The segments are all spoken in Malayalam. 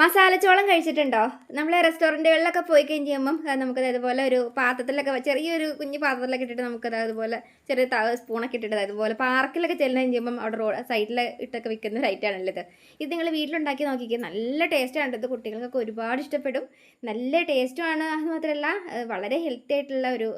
മസാലച്ചോളം കഴിച്ചിട്ടുണ്ടോ? നമ്മൾ റെസ്റ്റോറന്റുകളിലൊക്കെ പോയി കഴിഞ്ഞ് ചെയ്യുമ്പം നമുക്കത് അതുപോലെ ഒരു പാത്രത്തിലൊക്കെ ചെറിയൊരു കുഞ്ഞു പാത്രത്തിലൊക്കെ ഇട്ടിട്ട് നമുക്കത് അതുപോലെ ചെറിയ സ്പൂണൊക്കെ ഇട്ടിട്ട് അതുപോലെ പാർക്കിലൊക്കെ ചെല്ലുന്ന ചെയ്യുമ്പം അവിടെ റോഡ് സൈഡിൽ ഇട്ടൊക്കെ വിൽക്കുന്ന ഇത്. ഇത് നിങ്ങൾ വീട്ടിലുണ്ടാക്കി നോക്കിക്കുക നല്ല ടേസ്റ്റാണ് ഇത്. കുട്ടികൾക്കൊക്കെ ഒരുപാട് ഇഷ്ടപ്പെടും. നല്ല ടേസ്റ്റുമാണ് അത് മാത്രമല്ല വളരെ ഹെൽത്തി ആയിട്ടുള്ള ഒരു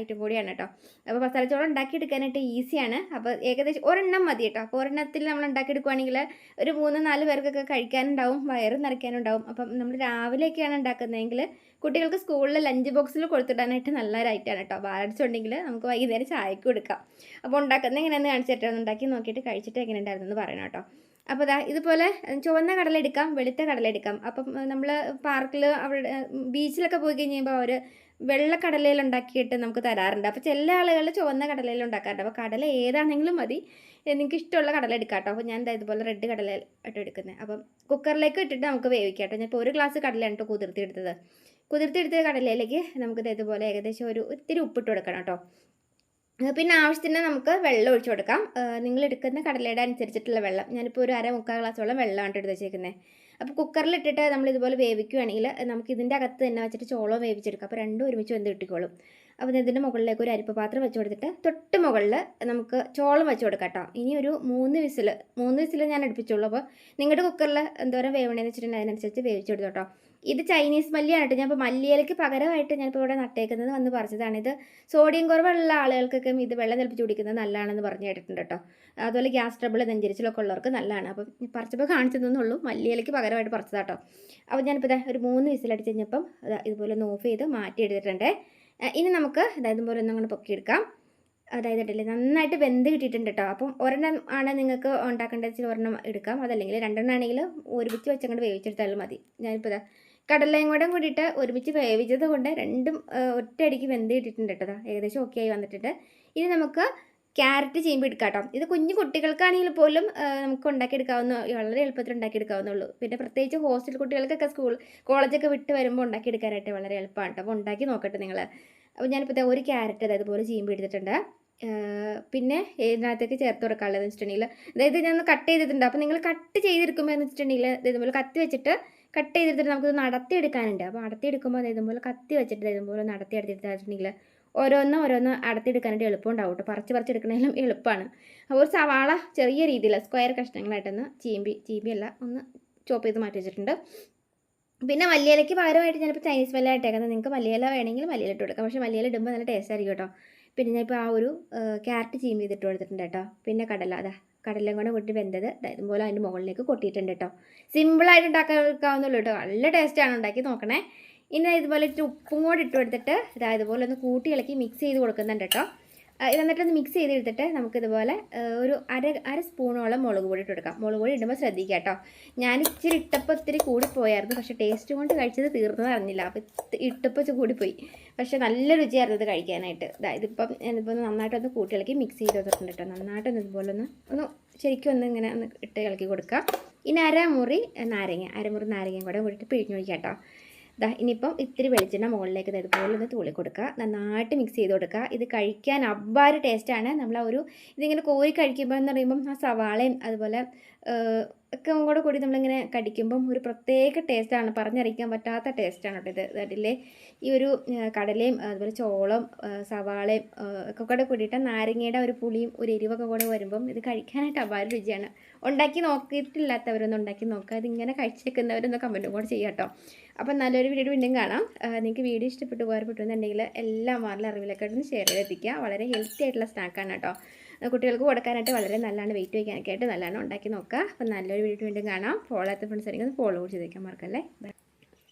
ഐറ്റം കൂടിയാണ് കേട്ടോ. അപ്പോൾ മസാലച്ചോളം ഉണ്ടാക്കിയെടുക്കാനായിട്ട് ഈസിയാണ് അപ്പോൾ ഏകദേശം ഒരെണ്ണം മതി കേട്ടോ. അപ്പോൾ ഒരെണ്ണത്തിൽ നമ്മൾ ഉണ്ടാക്കിയെടുക്കുകയാണെങ്കിൽ ഒരു മൂന്ന് നാല് പേർക്കൊക്കെ കഴിക്കാനുണ്ടാവും. വയറ് നിറയ്ക്കാനുണ്ടാവും. അപ്പം നമ്മൾ രാവിലെയൊക്കെയാണ് ഉണ്ടാക്കുന്നതെങ്കിൽ കുട്ടികൾക്ക് സ്കൂളിൽ ലഞ്ച് ബോക്സിൽ കൊടുത്തിടാനായിട്ട് നല്ല ഐറ്റമാണ് കേട്ടോ. വാരടിച്ചുണ്ടെങ്കിൽ നമുക്ക് വൈകുന്നേരം ചായക്ക് കൊടുക്കാം. അപ്പോൾ ഉണ്ടാക്കുന്നത് എങ്ങനെയാണെന്ന് കാണിച്ചിട്ടാണ് ഉണ്ടാക്കി നോക്കിയിട്ട് കഴിച്ചിട്ട് എങ്ങനെ ഉണ്ടായിരുന്നെന്ന് പറയണം കേട്ടോ. അപ്പോൾ ദാ ഇതുപോലെ ചുവന്ന കടല എടുക്കാം വെളുത്ത കടല എടുക്കാം അപ്പം നമ്മൾ പാർക്കിൽ അവിടെ ബീച്ചിലൊക്കെ പോയി കഴിയുമ്പോൾ അവർ വെള്ള ഉണ്ടാക്കിയിട്ട് നമുക്ക് തരാറുണ്ട്. അപ്പോൾ ചില ആളുകൾ ചുവന്ന കടലയിൽ ഉണ്ടാക്കാറുണ്ട്. അപ്പോൾ കടല ഏതാണെങ്കിലും മതി. നിങ്ങൾക്ക് ഇഷ്ടമുള്ള കടല എടുക്കാം കേട്ടോ അപ്പോൾ ഞാൻ ദാ ഇതുപോലെ റെഡ് കടല ആയിട്ട് എടുക്കുന്നത് അപ്പം കുക്കറിലേക്ക് ഇട്ടിട്ട് നമുക്ക് വേവിക്കാം കേട്ടോ. ഞാൻ ഇപ്പോൾ ഒരു ഗ്ലാസ് കടലയാണ് കേട്ടോ കുതിർത്തി എടുത്ത കടലയിലേക്ക് നമുക്ക് ഇതേപോലെ ഏകദേശം ഒരു ഒത്തിരി ഉപ്പിട്ട് കൊടുക്കണം കേട്ടോ പിന്നെ ആവശ്യത്തിന് നമുക്ക് വെള്ളം ഒഴിച്ചു കൊടുക്കാം. നിങ്ങൾ എടുക്കുന്ന കടലയുടെ അനുസരിച്ചിട്ടുള്ള വെള്ളം. ഞാനിപ്പോൾ ഒരു അര മുക്കാൽ ഗ്ലാസോളം വെള്ളമാണ് എടുത്ത് വെച്ചേക്കുന്നത് അപ്പോൾ കുക്കറിൽ ഇട്ടിട്ട് നമ്മൾ ഇതുപോലെ വേവിക്കുകയാണെങ്കിൽ നമുക്ക് ഇതിന്റെ അകത്ത് തന്നെ വെച്ചിട്ട് ചോളം വേവിച്ചെടുക്കാം. അപ്പോൾ രണ്ടും ഒരുമിച്ച് വെന്ത് കിട്ടിക്കോളും. അപ്പോൾ ഇതിന്റെ മുകളിലേക്ക് ഒരു അരിപ്പ പാത്രം വെച്ച് കൊടുത്തിട്ട് തൊട്ട് മുകളിൽ നമുക്ക് ചോളം വെച്ച് കൊടുക്കാം കേട്ടോ. ഇനി ഒരു മൂന്ന് വിസിൽ മൂന്ന് വിസിൽ ഞാൻ അടുപ്പിച്ചുള്ളൂ. അപ്പോൾ നിങ്ങളുടെ കുക്കറിൽ എന്തോരം വേവണേന്ന് വെച്ചിട്ടുണ്ടെങ്കിൽ അതിനനുസരിച്ച് വേവിച്ചെടുത്തോട്ടോ ഇത് ചൈനീസ് മല്ലിയാണ് കേട്ടോ ഞാൻ ഇപ്പോൾ മല്ലിയിലേക്ക് പകരമായിട്ട് ഞാനിപ്പോൾ ഇവിടെ നട്ടേക്കുന്നത് വന്ന് പറഞ്ഞതാണ് ഇത് സോഡിയം കുറവുള്ള ആളുകൾക്കൊക്കെ ഇത് വെള്ളം തിളപ്പിച്ച് കുടിക്കുന്നത് നല്ലതാണെന്ന് പറഞ്ഞു കേട്ടിട്ടുണ്ട് കേട്ടോ. അതുപോലെ ഗ്യാസ് ട്രബിൾ നെഞ്ചരിച്ചിലൊക്കെ ഉള്ളവർക്ക് നല്ലതാണ്. അപ്പോൾ പറിച്ചപ്പോൾ കാണിച്ചതെന്നുള്ളൂ. മല്ലിയിലേക്ക് പകരമായിട്ട് പകരമായിട്ട് പറിച്ചതാട്ടോ അപ്പോൾ ഞാനിപ്പോൾ ഒരു മൂന്ന് വിസിലടിച്ച് കഴിഞ്ഞപ്പം ഇതുപോലെ ഒന്ന് ഓഫ് ചെയ്ത് മാറ്റി എടുത്തിട്ടുണ്ട്. ഇനി നമുക്ക് അതായത് ഇതുപോലെ ഒന്നും അങ്ങോട്ട് പൊക്കിയെടുക്കാം. അതായത് ഇട്ടില്ലേ നന്നായിട്ട് വെന്ത് കിട്ടിയിട്ടുണ്ട് കേട്ടോ. അപ്പം ഒരെണ്ണം ആണ് നിങ്ങൾക്ക് ഉണ്ടാക്കേണ്ടത്. ഒരെണ്ണം എടുക്കാം. അതല്ലെങ്കിൽ രണ്ടെണ്ണം ആണെങ്കിൽ ഒരുമിച്ച് വെച്ചങ്ങോട്ട് വേവിച്ചെടുത്താലും മതി. ഞാനിപ്പോൾ കടലയും കൂടെ കൂടിയിട്ട് ഒരുമിച്ച് വേവിച്ചത് കൊണ്ട് രണ്ടും ഒറ്റയടിക്ക് വെന്ത് കിട്ടിയിട്ടുണ്ട് കേട്ടോ ഏകദേശം ഓക്കെ ആയി വന്നിട്ടുണ്ട്. ഇനി നമുക്ക് ക്യാരറ്റ് ചെയ്യുമ്പോൾ എടുക്കാം കേട്ടോ. ഇത് കുഞ്ഞു കുട്ടികൾക്കാണെങ്കിൽ പോലും നമുക്ക് ഉണ്ടാക്കിയെടുക്കാവുന്ന വളരെ എളുപ്പത്തിൽ ഉണ്ടാക്കിയെടുക്കാവുന്നുള്ളൂ. പിന്നെ പ്രത്യേകിച്ച് ഹോസ്റ്റൽ കുട്ടികൾക്കൊക്കെ സ്കൂൾ കോളേജൊക്കെ വിട്ട് വരുമ്പോൾ ഉണ്ടാക്കിയെടുക്കാനായിട്ട് വളരെ എളുപ്പമാണ് കേട്ടോ. അപ്പോൾ ഉണ്ടാക്കി നോക്കട്ടെ നിങ്ങൾ. അപ്പോൾ ഞാനിപ്പോൾ ഒരു ക്യാരറ്റ് അതായത് പോലെ ചെയ്യുമ്പോൾ എടുത്തിട്ടുണ്ട്. പിന്നെ ഇതിനകത്തേക്ക് ചേർത്ത് കൊടുക്കാനുള്ളതെന്ന് വെച്ചിട്ടുണ്ടെങ്കിൽ അതായത് ഞാൻ കട്ട് ചെയ്തിട്ടുണ്ട്. അപ്പോൾ നിങ്ങൾ കട്ട് ചെയ്തെടുക്കുമ്പോൾ എന്ന് വെച്ചിട്ടുണ്ടെങ്കിൽ ഇതുപോലെ കത്തി വെച്ചിട്ട് കട്ട് ചെയ്തെടുത്തിട്ട് നമുക്കിത് നടത്തി എടുക്കാനുണ്ട് അപ്പോൾ അത് ഇതുപോലെ കത്തി വെച്ചിട്ട് ഇതുപോലെ നടത്തി എടുത്തിട്ടുണ്ടെങ്കിൽ ഓരോന്ന് ഓരോന്ന് അടത്തിയെടുക്കാനായിട്ട് എളുപ്പം ഉണ്ടാവും കേട്ടോ പറിച്ച് പറിച്ചെടുക്കണേലും എളുപ്പമാണ് അപ്പോൾ ഒരു സവാള ചെറിയ രീതിയിൽ സ്ക്വയർ കഷ്ണങ്ങളായിട്ടൊന്ന് ചീമ്പി അല്ല ഒന്ന് ചോപ്പ് ചെയ്ത് മാറ്റി വെച്ചിട്ടുണ്ട്. പിന്നെ മല്ലിയിലയ്ക്ക് പകരമായിട്ട് ഞാനിപ്പോൾ ചൈനീസ് മല്ലിയില ഇട്ടേക്കുന്നത്. നിങ്ങൾക്ക് മല്ലിയില വേണമെങ്കിൽ മല്ലിയില ഇട്ട് കൊടുക്കാം. പക്ഷേ മല്ലിയില ഇടുമ്പോൾ നല്ല ടേസ്റ്റ് ആയിരിക്കും കേട്ടോ പിന്നെ ഞാനിപ്പോൾ ആ ഒരു ക്യാരറ്റ് ചീമ്പ് ചെയ്തിട്ട് കൊടുത്തിട്ടുണ്ട് കേട്ടോ പിന്നെ കടല. അതാ. കടലയും കൂടെ കൂട്ടി വെന്തത്. ഇതുപോലെ അതിന്റെ മുകളിലേക്ക് കൊട്ടിയിട്ടുണ്ട് കേട്ടോ സിമ്പിളായിട്ട് ഉണ്ടാക്കാവുന്നുള്ളൂ കേട്ടോ നല്ല ടേസ്റ്റാണ് ഉണ്ടാക്കി നോക്കണേ. ഇനി ഇതുപോലെ ഉപ്പും കൂടെ ഇട്ട് കൊടുത്തിട്ട് ഇതാ ഇതുപോലെ ഒന്ന് കൂട്ടി ഇളക്കി മിക്സ് ചെയ്ത് കൊടുക്കുന്നുണ്ട് കേട്ടോ ഇത് എന്നിട്ടൊന്ന് മിക്സ് ചെയ്തെടുത്തിട്ട് നമുക്കിതുപോലെ ഒരു അര അര സ്പൂണോളം മുളക് പൊടി ഇട്ട് കൊടുക്കാം. മുളക് പൊടി ഇടുമ്പോൾ ശ്രദ്ധിക്കുക കേട്ടോ. ഞാൻ ഇച്ചിരി ഇട്ടപ്പോൾ ഇത്തിരി കൂടിപ്പോയായിരുന്നു. പക്ഷേ ടേസ്റ്റ് കൊണ്ട് കഴിച്ചത് തീർന്നു അറിഞ്ഞില്ല. അപ്പോൾ ഇട്ടപ്പോൾ കൂടിപ്പോയി. പക്ഷേ നല്ല രുചിയായിരുന്നു ഇത് കഴിക്കാനായിട്ട്. ഇതാ ഇതിപ്പം ഇതിപ്പോൾ ഒന്ന് നന്നായിട്ടൊന്ന് കൂട്ടി ഇളക്കി മിക്സ് ചെയ്ത് വെച്ചിട്ടുണ്ട് കേട്ടോ. നന്നായിട്ടൊന്ന് ഇതുപോലെ ഒന്ന് ഒന്ന് ശരിക്കും ഒന്ന് ഇങ്ങനെ ഒന്ന് ഇട്ട് ഇളക്കി കൊടുക്കുക ഇനി അരമുറി നാരങ്ങ അരമുറി നാരങ്ങയും കൂടെ കൂടിയിട്ട് പിഴിഞ്ഞ് ഒഴിക്കാം കേട്ടോ. ദാ ഇനിയിപ്പം ഇത്തിരി വെളിച്ചെണ്ണ മുകളിലേക്ക് ഇതുപോലെ ഒന്ന് തൂളി കൊടുക്കുക. നന്നായിട്ട് മിക്സ് ചെയ്ത് കൊടുക്കുക. ഇത് കഴിക്കാൻ അബ്ബാര് ടേസ്റ്റാണ് നമ്മൾ ആ ഒരു ഇതിങ്ങനെ കോരി കഴിക്കുമ്പോൾ എന്ന് പറയുമ്പം ആ സവാളയും അതുപോലെ ഒക്കെ കൂടെ കൂടി നമ്മളിങ്ങനെ കടിക്കുമ്പം ഒരു പ്രത്യേക ടേസ്റ്റാണ് പറഞ്ഞറിയിക്കാൻ പറ്റാത്ത ടേസ്റ്റാണ് കേട്ടോ ഇത്. അതിലെ ഈ ഒരു കടലയും അതുപോലെ ചോളം സവാളയും ഒക്കെ കൂടെ കൂടിയിട്ട് നാരങ്ങയുടെ ഒരു പുളിയും ഒരു എരിവൊക്കെ കൂടെ വരുമ്പം ഇത് കഴിക്കാനായിട്ട് അപാര രുചിയാണ്. ഉണ്ടാക്കി നോക്കിയിട്ടില്ലാത്തവരൊന്നും ഉണ്ടാക്കി നോക്കുക അതിങ്ങനെ കഴിച്ചേക്കുന്നവരൊന്ന് കമന്റും കൂടെ ചെയ്യാം കേട്ടോ. അപ്പം നല്ലൊരു വീഡിയോ വീണ്ടും കാണാം. നിങ്ങൾക്ക് വീഡിയോ ഇഷ്ടപ്പെട്ട് ഉപകാരപ്പെട്ടു എന്നുണ്ടെങ്കിൽ എല്ലാ മാറിലെ അറിവിലൊക്കെ ഷെയർ ചെയ്തെത്തിക്കുക വളരെ ഹെൽത്തി ആയിട്ടുള്ള സ്നാക്കാണ് കേട്ടോ. കുട്ടികൾക്ക് കൊടുക്കാനായിട്ട് വളരെ നല്ലതാണ്. വെയിറ്റ് വയ്ക്കാനൊക്കെ ആയിട്ട് നല്ലതാണ്. ഉണ്ടാക്കി നോക്കുക. അപ്പം നല്ലൊരു വീഡിയോ വീണ്ടും കാണാം. ഫോളോ ആത്ത ഫ്രണ്ട്സ് ആയിരിക്കും ഫോളോ ചെയ്തേക്കാൻ മറക്കല്ലേ? ബൈ